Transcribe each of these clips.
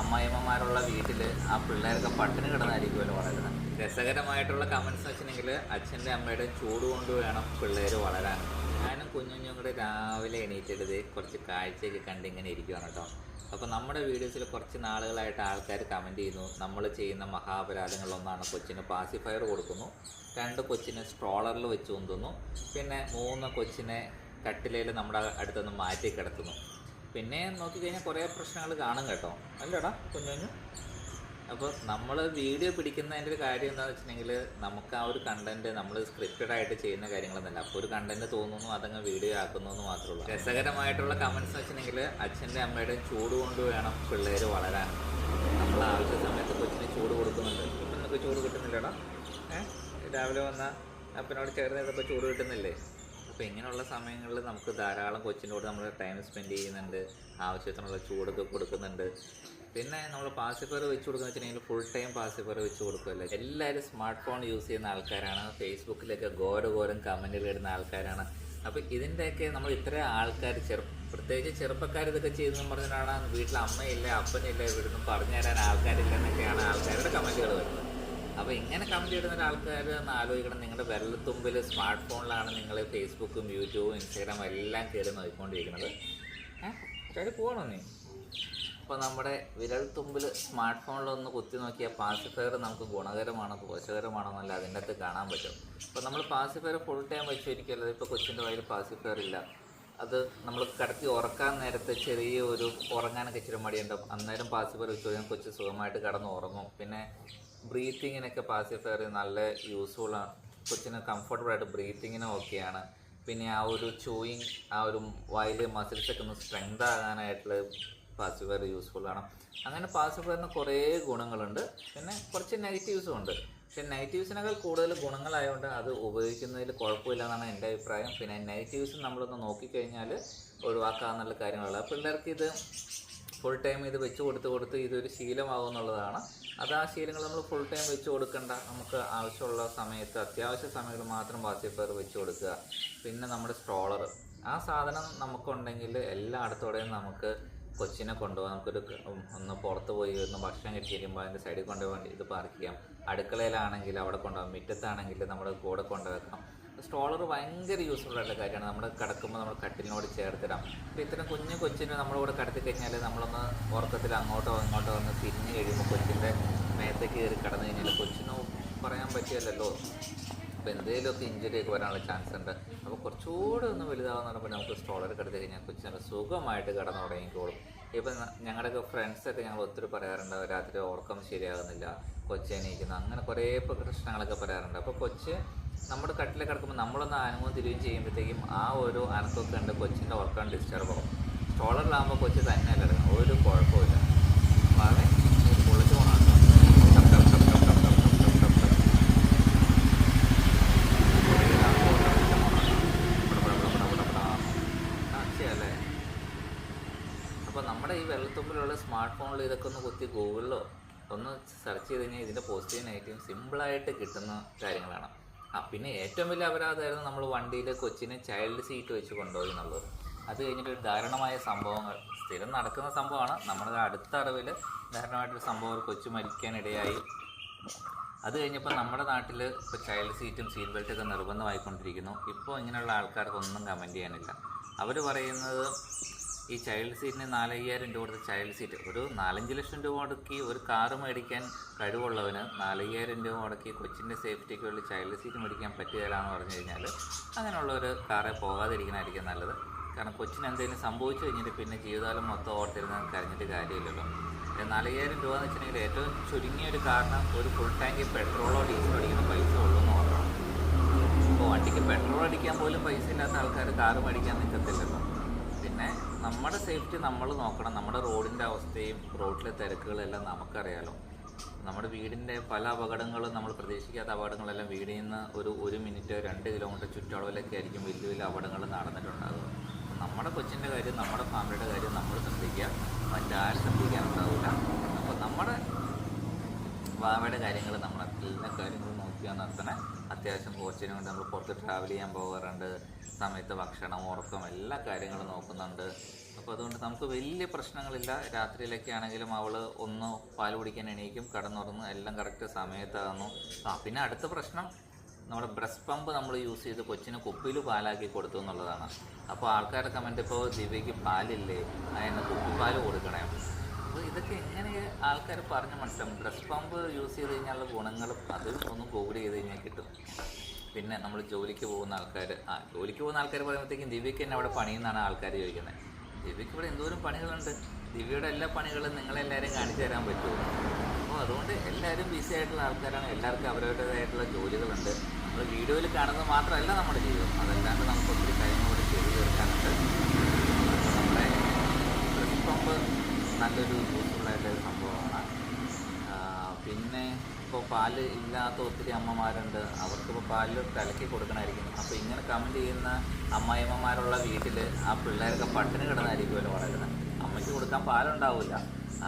അമ്മായിമ്മമാരുള്ള വീട്ടിൽ ആ പിള്ളേരൊക്കെ പട്ടിണി കിടന്നായിരിക്കുമല്ലോ വളരുന്നത് രസകരമായിട്ടുള്ള കമൻസ് വെച്ചിട്ടുണ്ടെങ്കിൽ അച്ഛന്റെ അമ്മയുടെ ചൂട് കൊണ്ട് വേണം പിള്ളേർ വളരാൻ. ഞാനും കുഞ്ഞുഞ്ഞും കൂടെ രാവിലെ എണീറ്റെടുത്ത് കുറച്ച് കാഴ്ചയൊക്കെ കണ്ട് ഇങ്ങനെ ഇരിക്കുകയാണ് കേട്ടോ. അപ്പോൾ നമ്മുടെ വീഡിയോസിൽ കുറച്ച് നാളുകളായിട്ട് ആൾക്കാർ കമന്റ് ചെയ്യുന്നു. നമ്മൾ ചെയ്യുന്ന മഹാപരാധങ്ങളിലൊന്നാണ് കൊച്ചിന് പാസിഫയർ കൊടുക്കുന്നു. രണ്ട് കൊച്ചിനെ സ്ട്രോളറിൽ വെച്ച് കൊന്തുന്നു പിന്നെ മൂന്ന് കൊച്ചിനെ കട്ടിലയിൽ നമ്മുടെ അടുത്തുനിന്ന് മാറ്റി കിടത്തുന്നു. പിന്നെ നോക്കിക്കഴിഞ്ഞാൽ കുറേ പ്രശ്നങ്ങൾ കാണും കേട്ടോ. അല്ലടാ കുഞ്ഞു കുഞ്ഞു അപ്പോൾ നമ്മൾ വീഡിയോ പിടിക്കുന്നതിന്റെ ഒരു കാര്യം എന്താണെന്ന് വെച്ചിട്ടുണ്ടെങ്കിൽ നമുക്ക് ആ ഒരു കണ്ടന്റ് നമ്മൾ സ്ക്രിപ്റ്റഡ് ആയിട്ട് ചെയ്യുന്ന കാര്യങ്ങളൊന്നുമല്ല. അപ്പോൾ ഒരു കണ്ടന്റ് തോന്നുന്നു അതങ്ങ് വീഡിയോ ആക്കുന്നു എന്ന് മാത്രമേ രസകരമായിട്ടുള്ള കമൻസ് വെച്ചിട്ടുണ്ടെങ്കിൽ അച്ഛന്റെ അമ്മയുടെ ചൂട് കൊണ്ട് വേണം പിള്ളേർ വളരാൻ. നമ്മൾ ആവശ്യ സമയത്ത് കൊച്ചിന് ചൂട് കൊടുക്കുന്നുണ്ട്. ഇപ്പം നമുക്ക് ചൂട് കിട്ടുന്നില്ലടാ. ഏഹ് രാവിലെ വന്ന അപ്പനോട് ചേർന്ന് ചൂട് കിട്ടുന്നില്ലേ? അപ്പോൾ ഇങ്ങനെയുള്ള സമയങ്ങളിൽ നമുക്ക് ധാരാളം കൊച്ചിന്റെ കൂടെ നമ്മൾ ടൈം സ്പെൻഡ് ചെയ്യുന്നുണ്ട്. ആവശ്യത്തിനുള്ള ചൂടൊക്കെ കൊടുക്കുന്നുണ്ട്. പിന്നെ നമ്മൾ പാസിഫയർ വെച്ച് കൊടുക്കുന്ന വെച്ചിട്ടുണ്ടെങ്കിൽ ഫുൾ ടൈം പാസിഫയർ വെച്ച് കൊടുക്കുമല്ലോ എല്ലാവരും സ്മാർട്ട് ഫോൺ യൂസ് ചെയ്യുന്ന ആൾക്കാരാണ്. ഫേസ്ബുക്കിലൊക്കെ ഘോരഘോരം കമന്റുകൾ ഇടുന്ന ആൾക്കാരാണ്. അപ്പോൾ ഇതിന്റെയൊക്കെ നമ്മൾ ഇത്ര ആൾക്കാർ ചെറു പ്രത്യേകിച്ച് ചെറുപ്പക്കാർ ഇതൊക്കെ ചെയ്തെന്ന് പറഞ്ഞിട്ടാണ് വീട്ടിൽ അമ്മയില്ല അപ്പനില്ല ഇവിടുന്ന് പറഞ്ഞു തരാൻ ആൾക്കാരില്ല എന്നൊക്കെയാണ് ആൾക്കാരുടെ കമന്റുകൾ വരുന്നത്. അപ്പോൾ ഇങ്ങനെ കമന്റ് ഇടുന്ന ഒരാൾക്കാർ ഒന്ന് ആലോചിക്കണം. നിങ്ങളുടെ വിരൽത്തുമ്പിൽ സ്മാർട്ട് ഫോണിലാണ് നിങ്ങൾ ഫേസ്ബുക്കും യൂട്യൂബും ഇൻസ്റ്റാഗ്രാമും എല്ലാം കയറി നോക്കിക്കൊണ്ടിരിക്കുന്നത്. ഏഹ് പോകണോ നീ? അപ്പോൾ നമ്മുടെ വിരൽത്തുമ്പിൽ സ്മാർട്ട് ഫോണിലൊന്ന് കുത്തി നോക്കിയാൽ പാസിഫയർ നമുക്ക് ഗുണകരമാണോ ദോഷകരമാണോ എന്നല്ല അതിന്റെ അകത്ത് കാണാൻ പറ്റും. അപ്പോൾ നമ്മൾ പാസിഫയർ ഫുൾ ടൈം വെച്ചിരിക്കല്ലോ? ഇപ്പോൾ കൊച്ചിന്റെ കയ്യിൽ പാസിഫയർ ഇല്ല. അത് നമ്മൾ കിടത്തി ഉറക്കാൻ നേരത്തെ ചെറിയ ഒരു ഉറങ്ങാനൊക്കെ ഇച്ചിരി മടിയുണ്ടാവും അന്നേരം പാസിഫയർ വെച്ച് കഴിഞ്ഞാൽ കൊച്ച് സുഖമായിട്ട് കിടന്ന് ഉറങ്ങും. പിന്നെ ബ്രീത്തിങ്ങിനൊക്കെ പാസിഫയർ നല്ല യൂസ്ഫുൾ ആണ് കൊച്ചിന് കംഫർട്ടബിൾ ആയിട്ട് ബ്രീത്തിങ്ങിനും ഓക്കെയാണ്. പിന്നെ ആ ഒരു ചൂയിങ് ആ ഒരു വായിൽ മസിൽസൊക്കെ ഒന്ന് സ്ട്രെങ്ത് ആകാനായിട്ടുള്ള പാസിഫയർ യൂസ്ഫുൾ ആണ് അങ്ങനെ പാസിഫയറിന് കുറേ ഗുണങ്ങളുണ്ട്. പിന്നെ കുറച്ച് നെഗറ്റീവ്സും ഉണ്ട്. പക്ഷെ നെഗറ്റീവ്സിനേക്കാൾ കൂടുതൽ ഗുണങ്ങളായതുകൊണ്ട് അത് ഉപയോഗിക്കുന്നതിൽ കുഴപ്പമില്ല എന്നാണ് എന്റെ അഭിപ്രായം. പിന്നെ നെഗറ്റീവ്സ് നമ്മളൊന്ന് നോക്കിക്കഴിഞ്ഞാൽ ഒഴിവാക്കാമെന്നുള്ള കാര്യങ്ങളാണ്. പിള്ളേർക്ക് ഇത് ഫുൾ ടൈം ഇത് വെച്ച് കൊടുത്ത് കൊടുത്ത് ഇതൊരു ശീലമാകും എന്നുള്ളതാണ്. അത് ആ ശീലങ്ങൾ നമ്മൾ ഫുൾ ടൈം വെച്ച് കൊടുക്കണ്ട. നമുക്ക് ആവശ്യമുള്ള സമയത്ത് അത്യാവശ്യ സമയങ്ങളിൽ മാത്രം പാസിഫയർ വെച്ച് കൊടുക്കുക. പിന്നെ നമ്മുടെ സ്ട്രോളർ ആ സാധനം നമുക്കുണ്ടെങ്കിൽ എല്ലായിടത്തോടെയും നമുക്ക് കൊച്ചിനെ കൊണ്ടുപോകാം. നമുക്കൊരു ഒന്ന് പുറത്ത് പോയി ഒന്ന് ഭക്ഷണം കിട്ടിയിരിക്കുമ്പോൾ അതിന്റെ സൈഡിൽ കൊണ്ടുപോകാൻ ഇത് പാർക്ക് ചെയ്യാം. അടുക്കളയിലാണെങ്കിൽ അവിടെ കൊണ്ടുപോകാം. മുറ്റത്താണെങ്കിൽ നമ്മുടെ കൂടെ കൊണ്ടുവെക്കാം സ്ട്രോളർ ഭയങ്കര യൂസ്ഫുൾ ആയിട്ടുള്ള കാര്യമാണ്. നമ്മൾ കിടക്കുമ്പോൾ നമ്മൾ കട്ടിലിനോട് ചേർത്തിടാം. അപ്പോൾ ഇത്തരം കുഞ്ഞു കൊച്ചിന് നമ്മളിവിടെ കിടത്തി കഴിഞ്ഞാൽ നമ്മളൊന്ന് ഉറക്കത്തിൽ അങ്ങോട്ടോ ഇങ്ങോട്ടോ ഒന്ന് തിരിഞ്ഞ് കഴിയുമ്പോൾ കൊച്ചിന്റെ മേത്തേക്ക് കയറി കിടന്നു കഴിഞ്ഞാൽ കൊച്ചിന് പറയാൻ പറ്റിയല്ലോ അപ്പോൾ എന്തെങ്കിലുമൊക്കെ ഇഞ്ചുറി ഒക്കെ വരാനുള്ള ചാൻസ് ഉണ്ട്. അപ്പോൾ കുറച്ചുകൂടെ ഒന്ന് വലുതാവുന്ന പറയുമ്പോൾ നമുക്ക് സ്ട്രോളർ കിടത്തി കഴിഞ്ഞാൽ കൊച്ചിന് സുഖമായിട്ട് കിടന്നു തുടങ്ങിക്കോളും ഇപ്പം ഞങ്ങളുടെയൊക്കെ ഫ്രണ്ട്സൊക്കെ ഞങ്ങൾ ഒത്തിരി പറയാറുണ്ട്. രാത്രി ഉറക്കം ശരിയാകുന്നില്ല. കൊച്ചി ഇരിക്കുന്നു അങ്ങനെ കുറേ പ്രശ്നങ്ങളൊക്കെ പറയാറുണ്ട്. അപ്പോൾ കൊച്ച് നമ്മുടെ കട്ടിലെ കിടക്കുമ്പോൾ നമ്മളൊന്ന് ആനങ്ങും തിരികെയും ചെയ്യുമ്പോഴത്തേക്കും ആ ഒരു അനക്കൊക്കെ ഉണ്ട് കൊച്ചിന്റെ ഉറക്കം ഡിസ്റ്റർബ് ആവും. സ്ട്രോളറിലാകുമ്പോൾ കൊച്ചി തന്നെ കിടക്കണം ഒരു കുഴപ്പമില്ല വളരെ പൊളിച്ച് പോകണം അപ്പോൾ നമ്മുടെ ഈ സ്മാർട്ട് ഫോണിൽ ഇതൊക്കെ ഒന്ന് കുത്തി ഗൂഗിളിലോ ഒന്ന് സെർച്ച് ചെയ്ത് കഴിഞ്ഞാൽ ഇതിന്റെ പോസിറ്റീവ് നെഗറ്റീവ് സിമ്പിളായിട്ട് കിട്ടുന്ന കാര്യങ്ങളാണ്. ആ പിന്നെ ഏറ്റവും വലിയ അപരാധമായിരുന്നു നമ്മൾ വണ്ടിയിൽ കൊച്ചിനെ ചൈൽഡ് സീറ്റ് വെച്ച് കൊണ്ടുപോയി എന്നുള്ളത്. അത് കഴിഞ്ഞിട്ട് ഒരു ദാരുണമായ സംഭവങ്ങൾ സ്ഥിരം നടക്കുന്ന സംഭവമാണ്. നമ്മുടെ അടുത്ത അറിവിൽ ദാരുണമായിട്ടൊരു സംഭവം ഒരു കൊച്ചു മരിക്കാനിടയായി. അത് കഴിഞ്ഞപ്പോൾ നമ്മുടെ നാട്ടിൽ ഇപ്പോൾ ചൈൽഡ് സീറ്റും സീറ്റ് ബെൽറ്റൊക്കെ നിർബന്ധമായിക്കൊണ്ടിരിക്കുന്നു. ഇപ്പോൾ ഇങ്ങനെയുള്ള ആൾക്കാർക്കൊന്നും കമന്റ് ചെയ്യാനില്ല. അവർ പറയുന്നത് ഈ ചൈൽഡ് സീറ്റിന് നാലയ്യായിരം രൂപ കൊടുത്ത ചൈൽഡ് സീറ്റ് ഒരു നാലഞ്ച് ലക്ഷം രൂപ മുടക്കി ഒരു കാറ് മേടിക്കാൻ കഴിവുള്ളവന് നാലയ്യായിരം രൂപ മുടക്കി കൊച്ചിന്റെ സേഫ്റ്റിക്ക് ചൈൽഡ് സീറ്റ് മേടിക്കാൻ പറ്റുകയില്ലാന്ന് പറഞ്ഞു കഴിഞ്ഞാൽ അങ്ങനെയുള്ള ഒരു കാറെ പോകാതിരിക്കുന്നതായിരിക്കും നല്ലത്. കാരണം കൊച്ചിന് എന്തെങ്കിലും സംഭവിച്ചു കഴിഞ്ഞിട്ട് പിന്നെ ജീവിതകാലം മൊത്തം ഓർത്തിരുന്ന് കരഞ്ഞിട്ട് കാര്യമില്ലല്ലോ. നാലയ്യായിരം രൂപ എന്ന് വെച്ചിട്ടുണ്ടെങ്കിൽ ഏറ്റവും ചുരുങ്ങിയ ഒരു കാരണം ഒരു ഫുൾ ടാങ്ക് പെട്രോളോ ഡീസലോ അടിക്കുന്ന പൈസ ഉള്ളൂ എന്ന് ഓർക്കണം അപ്പോൾ വണ്ടിക്ക് പെട്രോൾ അടിക്കാൻ പോലും പൈസ ഇല്ലാത്ത ആൾക്കാർ കാറ് മേടിക്കാൻ നിൽക്കത്തില്ലല്ലോ പിന്നെ നമ്മുടെ സേഫ്റ്റി നമ്മൾ നോക്കണം. നമ്മുടെ റോഡിന്റെ അവസ്ഥയും റോഡിലെ തിരക്കുകളെല്ലാം നമുക്കറിയാലോ. നമ്മുടെ വീടിന്റെ പല അപകടങ്ങളും നമ്മൾ പ്രതീക്ഷിക്കാത്ത അപകടങ്ങളെല്ലാം വീടിൽ നിന്ന് ഒരു ഒരു മിനിറ്റ് രണ്ട് കിലോമീറ്റർ ചുറ്റളവിലൊക്കെ ആയിരിക്കും വലിയ വലിയ അപകടങ്ങൾ നടന്നിട്ടുണ്ടാകുക നമ്മുടെ കൊച്ചിന്റെ കാര്യം നമ്മുടെ ഫാമിലിയുടെ കാര്യം നമ്മൾ ശ്രദ്ധിക്കുക മറ്റാരും ശ്രദ്ധിക്കാനുണ്ടാവില്ല അപ്പോൾ നമ്മുടെ വാവയുടെ കാര്യങ്ങൾ നമ്മൾ എല്ലാ കാര്യങ്ങളും നോക്കിയാണ് നടത്തണേ അത്യാവശ്യം കോച്ചിനെ കൊണ്ട് നമ്മൾ പുറത്ത് ട്രാവൽ ചെയ്യാൻ പോകാറുണ്ട്. സമയത്ത് ഭക്ഷണം ഉറക്കം എല്ലാ കാര്യങ്ങളും നോക്കുന്നുണ്ട്. അപ്പോൾ അതുകൊണ്ട് നമുക്ക് വലിയ പ്രശ്നങ്ങളില്ല. രാത്രിയിലൊക്കെ ആണെങ്കിലും അവൾ ഒന്ന് പാൽ കുടിക്കാൻ എണീക്കും കടന്നുറങ്ങും എല്ലാം കറക്റ്റ് സമയത്താകുന്നു. ആ പിന്നെ അടുത്ത പ്രശ്നം നമ്മുടെ ബ്രസ്റ്റ് പമ്പ് നമ്മൾ യൂസ് ചെയ്ത് കൊച്ചിന് കുപ്പിയിൽ പാലാക്കി കൊടുത്തു എന്നുള്ളതാണ്. അപ്പോൾ ആൾക്കാരുടെ കമന്റ് ഇപ്പോൾ ദിവ്യയ്ക്ക് പാലില്ലേ? അതിന് കുപ്പിപ്പാൽ കൊടുക്കണേ. ഇതൊക്കെ എങ്ങനെ ആൾക്കാർ പറഞ്ഞ് മനസ്സിലാവും? ബ്രസ്റ്റ് പമ്പ് യൂസ് ചെയ്ത് കഴിഞ്ഞാലുള്ള ഗുണങ്ങളും അത് ഒന്ന് ഗൂഗിൾ ചെയ്ത് കഴിഞ്ഞാൽ കിട്ടും. പിന്നെ നമ്മൾ ജോലിക്ക് പോകുന്ന ആൾക്കാർ ആ ജോലിക്ക് പോകുന്ന ആൾക്കാർ പറയുമ്പോഴത്തേക്കും ദിവ്യക്ക് തന്നെ അവിടെ പണിയെന്നാണ് ആൾക്കാർ ചോദിക്കുന്നത് ദിവ്യക്ക് ഇവിടെ എന്തോരം പണികളുണ്ട്. ദിവ്യയുടെ എല്ലാ പണികളും നിങ്ങളെല്ലാവരും കാണിച്ചു തരാൻ പറ്റുമോ? അപ്പോൾ അതുകൊണ്ട് എല്ലാവരും ബിസി ആയിട്ടുള്ള ആൾക്കാരാണ്. എല്ലാവർക്കും അവരവരുടേതായിട്ടുള്ള ജോലികളുണ്ട്. നമ്മൾ വീഡിയോയിൽ കാണുന്നത് മാത്രമല്ല നമ്മുടെ ജീവിതം. അതല്ലാണ്ട് നമുക്ക് ഒത്തിരി കാര്യങ്ങളോട് ചെയ്തു തീർക്കാനുണ്ട് നമ്മുടെ ബ്രസ്റ്റ് നല്ലൊരു യൂസ്ഫുള്ളായിട്ടൊരു സംഭവമാണ് ആ, പിന്നെ ഇപ്പോൾ പാൽ ഇല്ലാത്ത ഒത്തിരി അമ്മമാരുണ്ട്. അവർക്കിപ്പോൾ പാൽ കലക്കി കൊടുക്കണമായിരിക്കും അപ്പോൾ ഇങ്ങനെ കമന്റ് ചെയ്യുന്ന അമ്മായിമ്മമാരുള്ള വീട്ടിൽ ആ പിള്ളേരൊക്കെ പട്ടിണി കിടന്നായിരിക്കുമല്ലോ വളരുന്നത് അമ്മയ്ക്ക് കൊടുക്കാൻ പാലുണ്ടാവില്ല.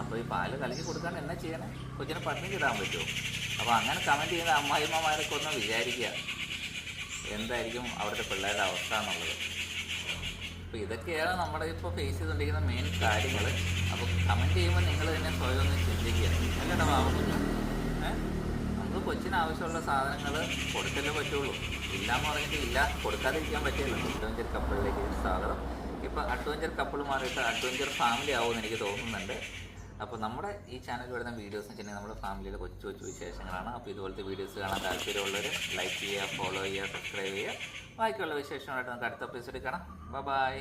അപ്പോൾ ഈ പാൽ കലക്കി കൊടുക്കാൻ എന്നാ ചെയ്യണേ? കൊച്ചിനെ പട്ടിണി ഇടാൻ പറ്റുമോ അപ്പോൾ അങ്ങനെ കമന്റ് ചെയ്യുന്ന അമ്മായിമ്മമാരൊക്കെ ഒന്ന് വിചാരിക്കുക. എന്തായിരിക്കും അവരുടെ പിള്ളേരുടെ അവസ്ഥ എന്നുള്ളത്. അപ്പോൾ ഇതൊക്കെയാണ് നമ്മുടെ ഇപ്പോൾ ഫേസ് ചെയ്തുകൊണ്ടിരിക്കുന്ന മെയിൻ കാര്യങ്ങൾ അപ്പോൾ കമന്റ് ചെയ്യുമ്പോൾ നിങ്ങൾ തന്നെ സ്വയം ഒന്ന് ചിന്തിക്കുക. അല്ലടാ ഏഹ് കൊച്ചിന് ആവശ്യമുള്ള സാധനങ്ങൾ കൊടുക്കല്ലേ പറ്റുള്ളൂ. ഇല്ലാന്ന് പറഞ്ഞിട്ട് ഇല്ല. കൊടുക്കാതിരിക്കാൻ പറ്റില്ല. അഡ്വഞ്ചർ കപ്പിളിലേക്ക് സാധനം. ഇപ്പോൾ അഡ്വഞ്ചർ കപ്പിൾ മാറിയിട്ട് അഡ്വഞ്ചർ ഫാമിലി ആവുമെന്ന് എനിക്ക് തോന്നുന്നുണ്ട്. അപ്പോൾ നമ്മുടെ ഈ ചാനൽ വരുന്ന വീഡിയോസ് എന്ന് വെച്ചിട്ടുണ്ടെങ്കിൽ നമ്മുടെ ഫാമിലിയിലെ കൊച്ചു കൊച്ചു വിശേഷങ്ങളാണ്. അപ്പോൾ ഇതുപോലത്തെ വീഡിയോസ് കാണാൻ താല്പര്യമുള്ളവർ ലൈക്ക് ചെയ്യുക ഫോളോ ചെയ്യുക സബ്സ്ക്രൈബ് ചെയ്യുക. ബാക്കിയുള്ള വിശേഷങ്ങളായിട്ട് നമുക്ക് അടുത്ത എപ്പിസോഡിൽ കാണാം. ബൈ